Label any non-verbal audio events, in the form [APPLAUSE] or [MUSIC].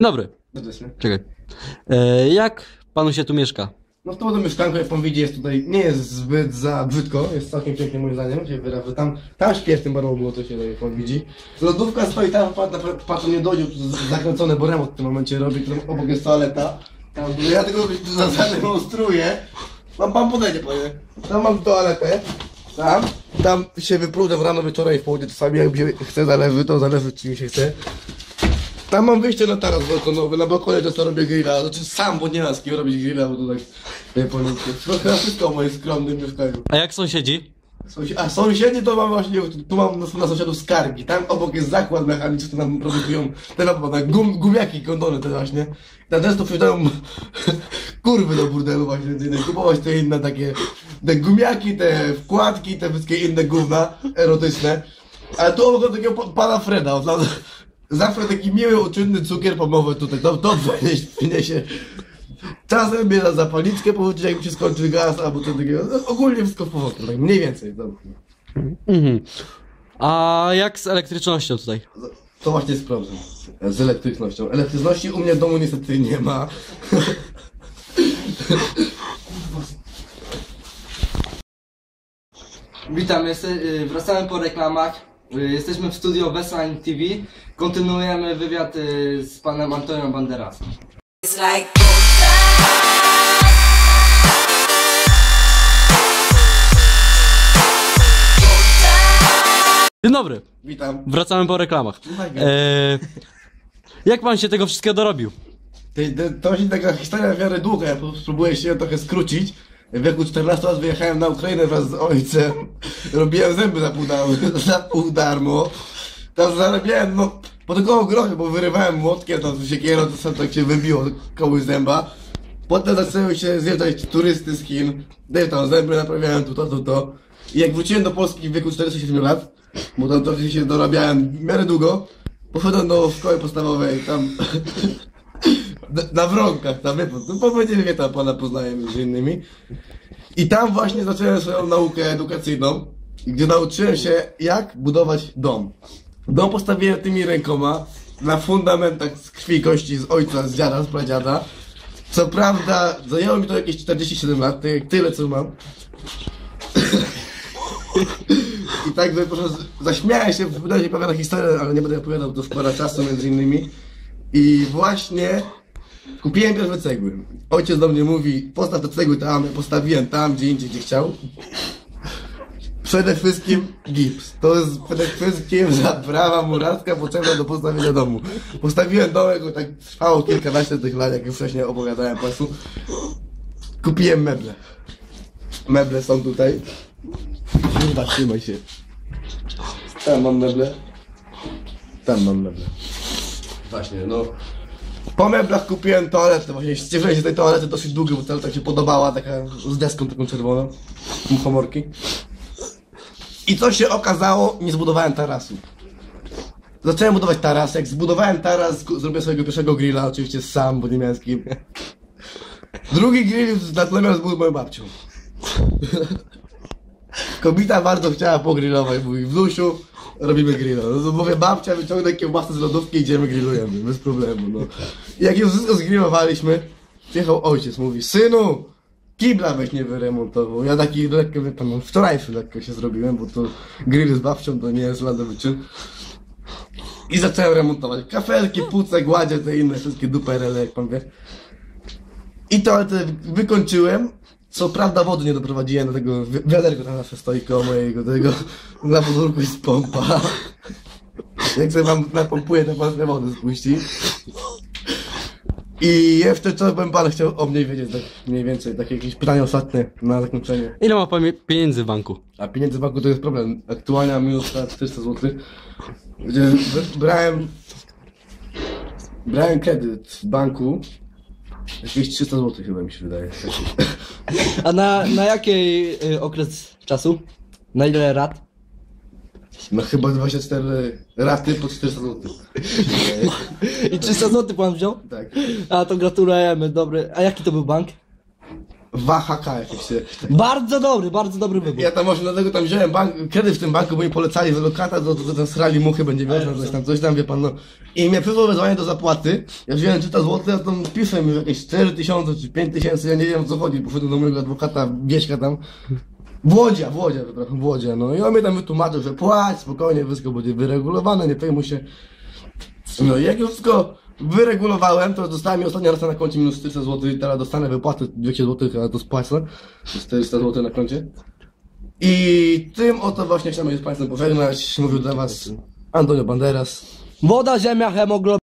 Dobry, Serdecznie. czekaj. E, jak panu się tu mieszka? No w to mieszkanko, jak pan widzi, jest tutaj, nie jest zbyt za brzydko, jest całkiem pięknie moim zdaniem, się wyrażę. Tam, tam śpiew tym barą było, to się jak pan widzi. Lodówka stoi tam, pan, patrz, nie dojdzie, z- zakręcony, bo remont w tym momencie robi, obok jest toaleta. Tam, ja tego za- zademonstruję. Mam pan podejdzie, panie. Tam mam toaletę. Tam, tam się wypróżam rano, wieczorem i w południe czasami, jak mi się chce zależy, to zależy czy mi się chce. Tam mam wyjście na taras balkonowy, na balkonie często robię grilla, znaczy sam, bo nie ma z kim robić grilla, bo to tak, wie pan, to chyba wszystko w moim skromnym mieszkaniu. A jak sąsiedzi? Sąsi- A sąsiedzi to mam właśnie, tu mam na, na sąsiadów skargi, tam obok jest zakład mechaniczny, to nam produkują te na gum, gumiaki, kondony te właśnie. Tam często przyjeżdżają kurwy do burdelu właśnie, innymi, kupować te inne takie, te gumiaki, te wkładki, te wszystkie inne gówna erotyczne. Ale tu obok mam takiego pa- pana Freda, on nam- zawsze taki miły, uczynny cukier pomowy tutaj, to dobrze [LAUGHS] przyniesie. Czasem bierze zapalniczkę, powiedzieć jak mi się skończy gaz, albo coś takiego. No, ogólnie wszystko w porządku, tak mniej więcej. No. Mhm. A jak z elektrycznością tutaj? To właśnie jest problem z elektrycznością. Elektryczności u mnie w domu niestety nie ma. [LAUGHS] Witam, y, wracamy po reklamach. Y, Jesteśmy w studio Westline TV. Kontynuujemy wywiad y, z panem. It's like Dzień dobry, Witam. wracamy po reklamach. E, jak pan się tego wszystkiego dorobił? To, właśnie taka historia w miarę długa, ja spróbuję się ją trochę skrócić. W wieku 14 lat wyjechałem na Ukrainę wraz z ojcem. Robiłem zęby za pół, dar- [LAUGHS] za pół darmo. Tam zarabiałem, no, po tylko grochu, bo wyrywałem młotkiem, tam siekierą, to sam tak się wybiło komuś zęba. Potem zaczęły się zjeżdżać turysty z Chin. Daję tam zęby, naprawiałem tu, to, to, to. I jak wróciłem do Polski w wieku 47 lat, bo tam to się dorabiałem w miarę długo, poszedłem do szkoły podstawowej, tam [LAUGHS] na, na wronkach, tam wie pan, no powiedzieli mnie tam pana poznaję między innymi. I tam właśnie zacząłem swoją naukę edukacyjną, gdzie nauczyłem się jak budować dom. Dom postawiłem tymi rękoma na fundamentach z krwi kości z ojca, z dziada, z pradziada. Co prawda zajęło mi to jakieś 47 lat, tak tyle co mam. I tak prostu zaśmiałem się, wydaje się pewna historia, ale nie będę opowiadał, to spora czasu między innymi. I właśnie kupiłem pierwsze cegły. Ojciec do mnie mówi, postaw te cegły tam, postawiłem tam, gdzie indziej, gdzie chciał. Przede wszystkim gips. To jest przede wszystkim zaprawa murarska potrzebna do postawienia domu. Postawiłem domek, bo tak trwało kilkanaście tych lat, jak już wcześniej opowiadałem Państwu. Kupiłem meble. Meble są tutaj. Kurwa, trzymaj się. Tam mam meble. Tam mam meble. Właśnie, no. Po meblach kupiłem toaletę, właśnie ścieżyłem się tej toalety dosyć długo, bo ta tak się podobała, taka z deską taką czerwoną, muchomorki. I co się okazało, nie zbudowałem tarasu. Zacząłem budować taras, jak zbudowałem taras, zrobiłem swojego pierwszego grilla, oczywiście sam, bo nie miałem z kim. Drugi grill natomiast był moją babcią. [LAUGHS] Kobieta bardzo chciała pogrillować, mówi, wnusiu, robimy grilla. No to mówię, babcia, wyciągnę kiełbasę z lodówki, idziemy, grillujemy, bez problemu, no. I jak już wszystko zgrillowaliśmy, przyjechał ojciec, mówi, synu, kibla weź nie wyremontował. Ja taki lekko, wie pan, no, lekko się zrobiłem, bo to grill z babcią to nie jest lada wyczyn. I zacząłem remontować kafelki, puce, gładzie, te inne wszystkie duperele, jak pan wie. I to te wykończyłem. Co prawda wody nie doprowadziłem do tego wi- wiaderko tam zawsze stoi koło mojego tego. Na podwórku jest pompa. Jak sobie wam napompuję, to pan wodę spuści. I jeszcze co bym pan chciał o mnie wiedzieć, tak mniej więcej, takie jakieś pytanie ostatnie na zakończenie. Ile ma pan pieniędzy w banku? A pieniędzy w banku to jest problem. Aktualnie mam minus 400 zł. Gdzie b- brałem. Brałem kredyt w banku. Jakieś 300 zł chyba mi się wydaje. A na, na jaki y, okres czasu? Na ile lat? No chyba 24 raty po 400 zł. I 300 zł pan wziął? Tak. A to gratulujemy, dobry. A jaki to był bank? Wahaka jakieś. się- Bardzo dobry, bardzo dobry wybór. Ja tam właśnie dlatego tam wziąłem bank, kiedy w tym banku, bo mi polecali z lokata, to, to, to ten srali muchy będzie wiosna, coś tam, coś tam, wie pan, no. I mnie przyszło wezwanie do zapłaty, ja wziąłem 300 zł, a tam pisem mi jakieś 4 tysiące czy 5 tysięcy, ja nie wiem o co chodzi, poszedłem do mojego adwokata, Wieśka tam, Włodzia, Włodzia, przepraszam, Włodzia, no i on mnie tam wytłumaczył, że płać, spokojnie, wszystko będzie wyregulowane, nie przejmuj się. No i jak już wszystko wyregulowałem, to dostałem mi ostatnio raz na koncie minus 400 zł teraz dostanę wypłatę 200 zł, a to spłacę. 400 zł na koncie. I tym oto właśnie chciałem się z Państwem pożegnać. Mówił dla Was Antonio Banderas. Woda, ziemia, hemoglobin.